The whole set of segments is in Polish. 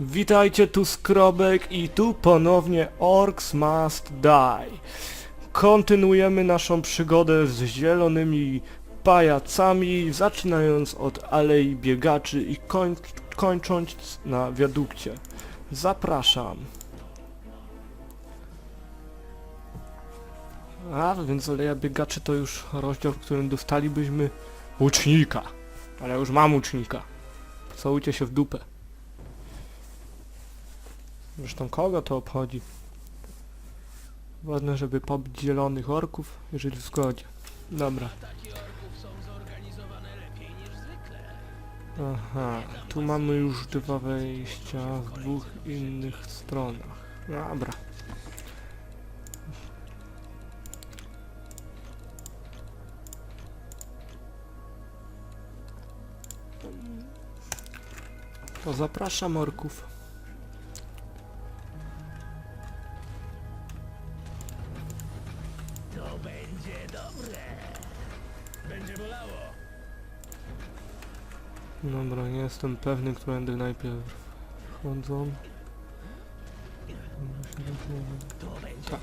Witajcie, tu Skrobek i tu ponownie Orcs Must Die. Kontynuujemy naszą przygodę z zielonymi pajacami, zaczynając od Alei Biegaczy i koń kończąc na wiadukcie. Zapraszam. A, więc Aleja Biegaczy to już rozdział, w którym dostalibyśmy łucznika. Ale już mam łucznika. Całujcie się w dupę. Zresztą kogo to obchodzi? Ważne, żeby pobić zielonych orków, jeżeli w zgodzie. Dobra. Aha, tu mamy już dwa wejścia w dwóch innych stronach. Dobra. To zapraszam orków. Dobra, nie jestem pewny, którędy najpierw wchodzą. Tak.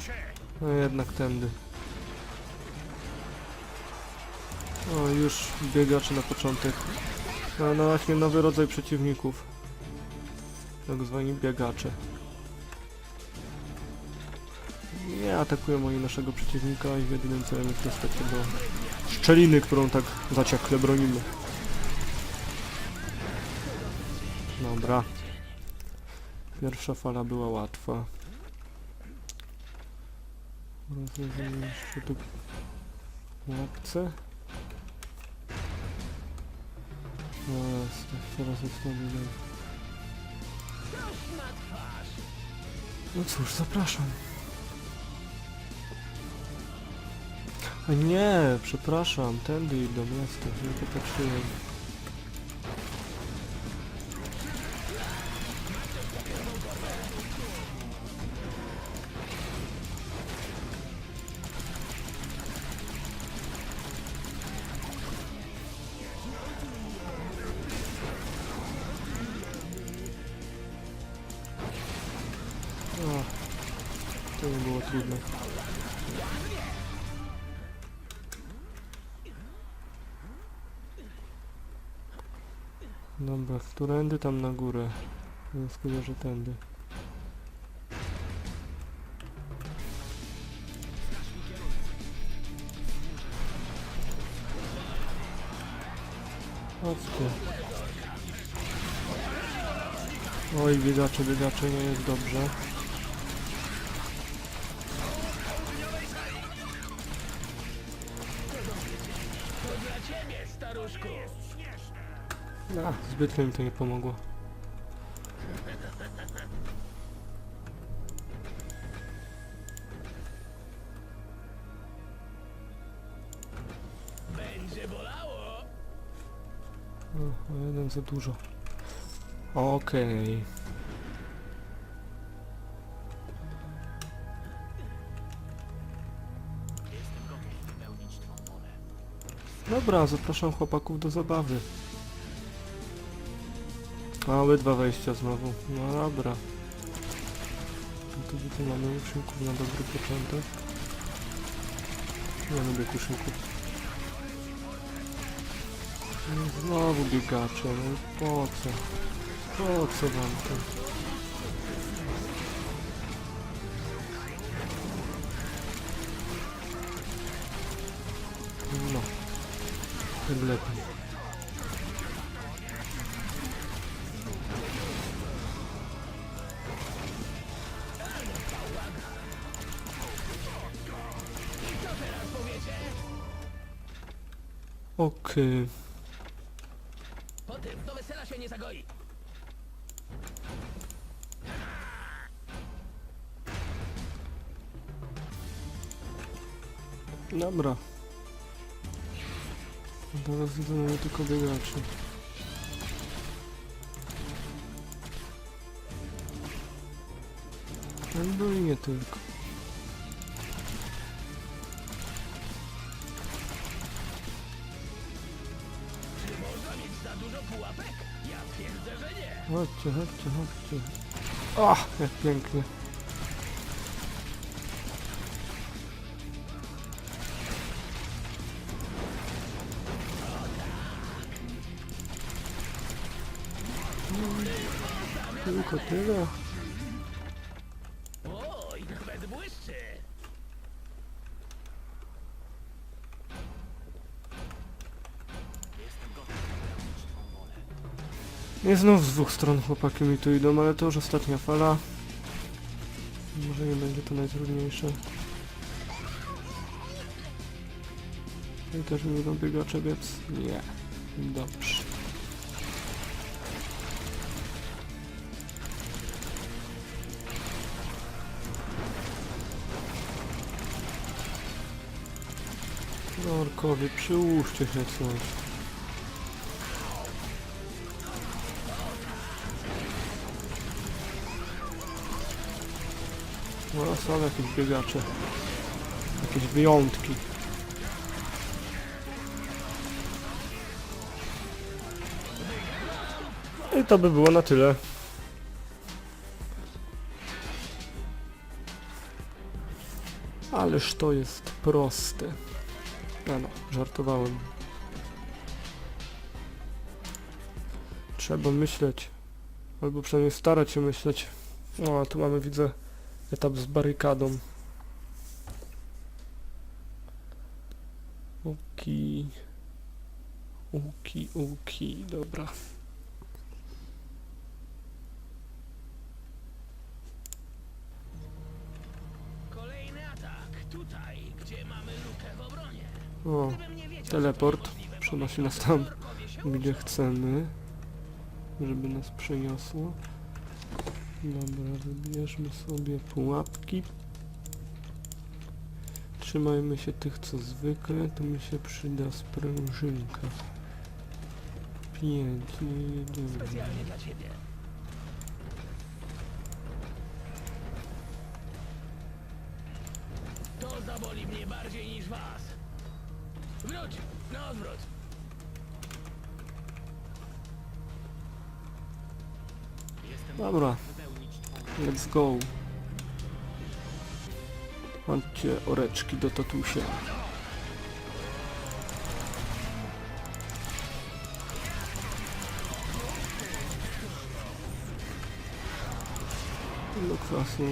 się! No jednak tędy. O, już biegacze na początek. No, no właśnie nowy rodzaj przeciwników. Tak zwani biegacze. Nie atakują oni naszego przeciwnika i jedynym celem jest dostać do szczeliny, którą tak zaciekle bronimy. Dobra. Pierwsza fala była łatwa. Rozwiązanie jeszcze tu łapce. No teraz jest nowy No cóż, zapraszam. Nie, przepraszam, tędy idą, jestem, nie popatrzyłem. O, to nie było trudne. Dobra, którędy tam na górę? Wnioskuję, że tędy. Chodźcie. Oj, biegacze, biegacze, nie jest dobrze. Ciebie, staruszku. A, zbytnio mi to nie pomogło. Będzie bolało. O, o jeden za dużo. Okej. Wolę. Dobra, zapraszam chłopaków do zabawy. Małe dwa wejścia znowu. No dobra. No to tutaj mamy uszynków na dobry początek. Nie lubię kuszynków. No Znowu biegacze, no po co? Po co wam to? No. Tym lepiej. Okej. Po tym do wesela się nie zagoi. Dobra. Teraz widzę tylko biegaczy. No i nie tylko. Chodźcie, chodźcie. O, jak pięknie. Tylko tyle. Nie znów z dwóch stron chłopaki mi tu idą, ale to już ostatnia fala. Może nie będzie to najtrudniejsze. I też mi będą biegacze biec? Nie. Dobrze. No orkowie, przyłóżcie się coś. No są jakieś biegacze. Jakieś wyjątki. I to by było na tyle. Ależ to jest proste. A no, żartowałem. Trzeba myśleć. Albo przynajmniej starać się myśleć. No, a tu mamy, widzę, etap z barykadą. Uki. Uki, uki, dobra. Kolejny atak. Tutaj, gdzie mamy lukę w obronie. O, teleport przenosi nas tam, gdzie chcemy. Żeby nas przeniosło. Dobra, wybierzmy sobie pułapki. Trzymajmy się tych co zwykle, to mi się przyda sprężynka. Pięć, nie jedziemy. Specjalnie dla ciebie. To zaboli mnie bardziej niż was. Wróć, na odwrót. Dobra, let's go. Chodźcie oreczki do tatusia. Do kwasu.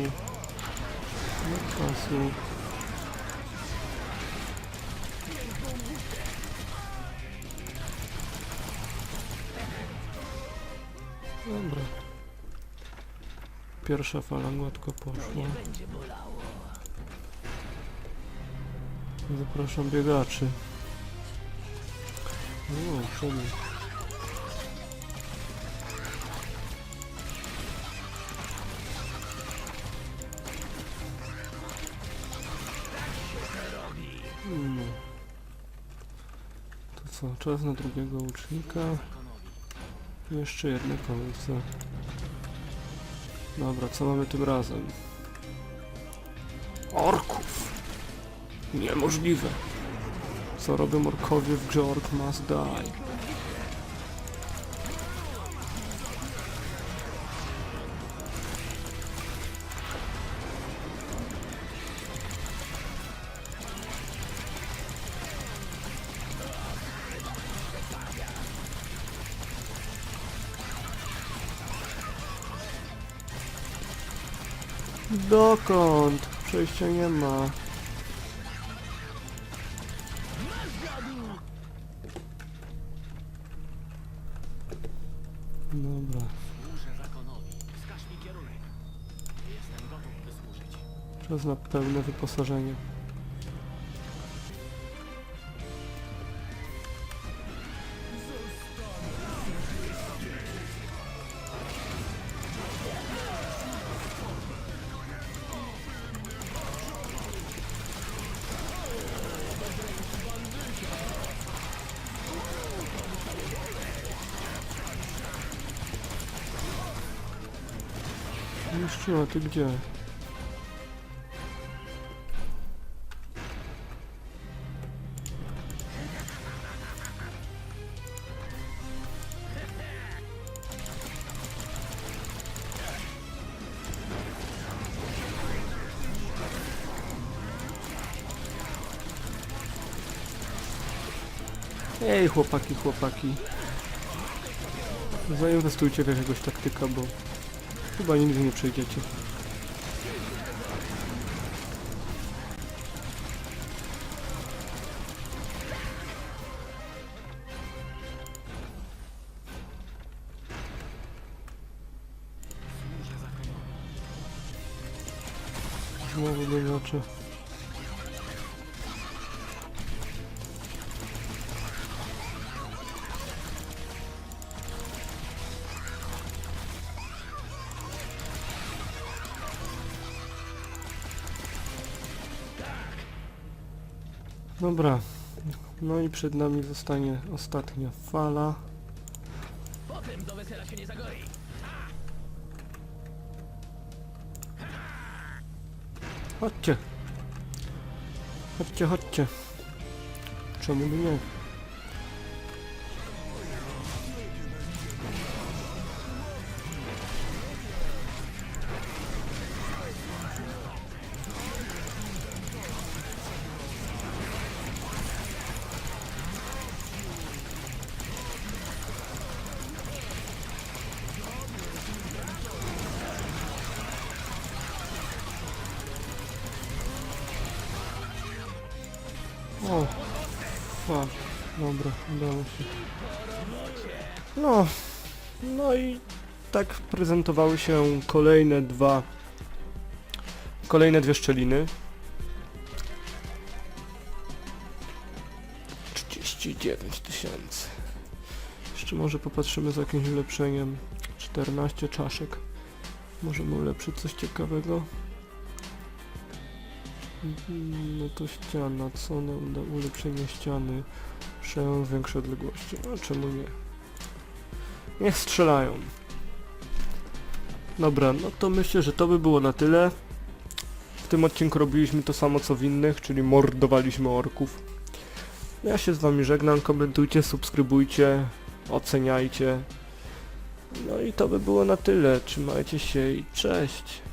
Do kwasu. Pierwsza fala gładko poszła. Zapraszam biegaczy. O, czemu? No. To co, czas na drugiego łucznika. Jeszcze jedne kolce. Dobra, co mamy tym razem? Orków! Niemożliwe. Co robią orkowie w grze Ork Must Die? Dokąd? Przejścia nie ma. Dobra. Czas na pełne wyposażenie. Siła, ty gdzie? Ej, chłopaki, chłopaki. Zainwestujcie w jakąś taktykę, bo chyba nigdy nie przejdziecie. Służę zakonowi. Znowu Dobra. No i przed nami zostanie ostatnia fala. Potem do wesela się nie zagoi. Chodźcie. Chodźcie, chodźcie. Czemu by nie? Dobra, udało się. No, no i tak prezentowały się kolejne dwa, kolejne dwie szczeliny. 39 tysięcy. Jeszcze może popatrzymy z jakimś ulepszeniem. 14 czaszek. Możemy ulepszyć coś ciekawego. Mhm, No to ściana, co nam da ulepszenie ściany? Przejął większe odległości. A czemu nie? Niech strzelają. Dobra, no to myślę, że to by było na tyle. W tym odcinku robiliśmy to samo co w innych, czyli mordowaliśmy orków. Ja się z wami żegnam, komentujcie, subskrybujcie, oceniajcie. No i to by było na tyle. Trzymajcie się i cześć.